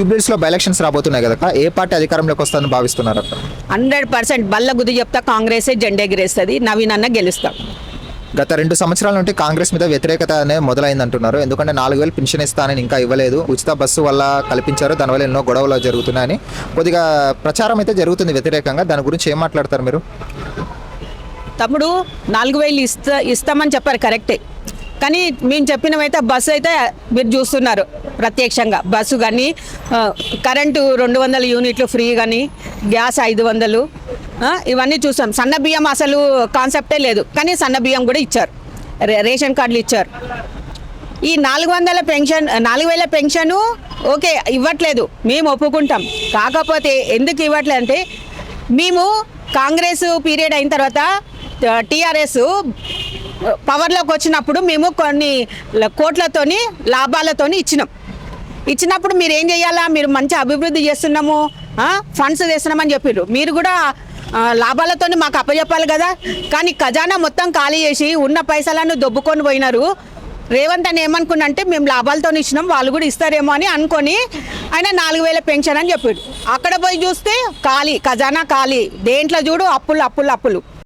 ట్యూబ్లెట్స్లో elections రాబోతున్నాయి కదా ఏ party అధికారంలోకి వస్తుందని భావిస్తున్నారు హండ్రెడ్ పర్సెంట్ బల్ల గుద్ది చెప్తా కాంగ్రెసే జెండా ఎగిరేస్తుంది నవీన్ అన్న గెలుస్తాం. గత రెండు సంవత్సరాల నుండి కాంగ్రెస్ మీద వ్యతిరేకత అనేది మొదలైంది అంటున్నారు ఎందుకంటే నాలుగు వేలు పెన్షన్ ఇస్తానని ఇంకా ఇవ్వలేదు. ఉచిత బస్సు వల్ల కల్పించారు. దానివల్ల ఎన్నో గొడవలు జరుగుతున్నాయని. కొద్దిగా ప్రచారం అయితే జరుగుతుంది వ్యతిరేకంగా. దాని గురించి ఏం మాట్లాడతారు మీరు? తమ్ముడు నాలుగు వేలు ఇస్తా ఇస్తామని చెప్పారు కరెక్టే. కానీ మేము చెప్పినవైతే బస్సు అయితే మీరు చూస్తున్నారు ప్రత్యక్షంగా. బస్సు కానీ కరెంటు రెండు వందల యూనిట్లు ఫ్రీ కానీ గ్యాస్ ఐదు వందలు ఇవన్నీ చూసాం. సన్న బియ్యం అసలు కాన్సెప్టే లేదు. కానీ సన్న బియ్యం కూడా ఇచ్చారు. రే- రేషన్ కార్డులు ఇచ్చారు. ఈ నాలుగు వందల పెన్షన్ నాలుగు వేల పెన్షను ఓకే ఇవ్వట్లేదు. మేము ఒప్పుకుంటాం. కాకపోతే ఎందుకు ఇవ్వట్లేదు అంటే మేము కాంగ్రెస్ పీరియడ్ అయిన తర్వాత టీఆర్ఎస్ పవర్లోకి వచ్చినప్పుడు మేము కొన్ని కోట్లతోని లాభాలతోని ఇచ్చినాం. ఇచ్చినప్పుడు మీరు ఏం చేయాలా? మీరు మంచి అభివృద్ధి చేస్తున్నాము ఫండ్స్ తెస్తున్నామని చెప్పారు మీరు కూడా లాభాలతో మాకు అప్పచెప్పాలి కదా. కానీ ఖజానా మొత్తం ఖాళీ చేసి ఉన్న పైసలను దొబ్బుకొని పోయినారు. రేవంత్ అని ఏమనుకున్నంటే మేము లాభాలతో ఇచ్చినాం వాళ్ళు కూడా ఇస్తారేమో అని అనుకొని ఆయన నాలుగు వేల పెన్షన్ అని చెప్పాడు అక్కడ పోయి చూస్తే ఖాళీ ఖజానా ఖాళీ. దేంట్లో చూడు అప్పులు అప్పులు అప్పులు.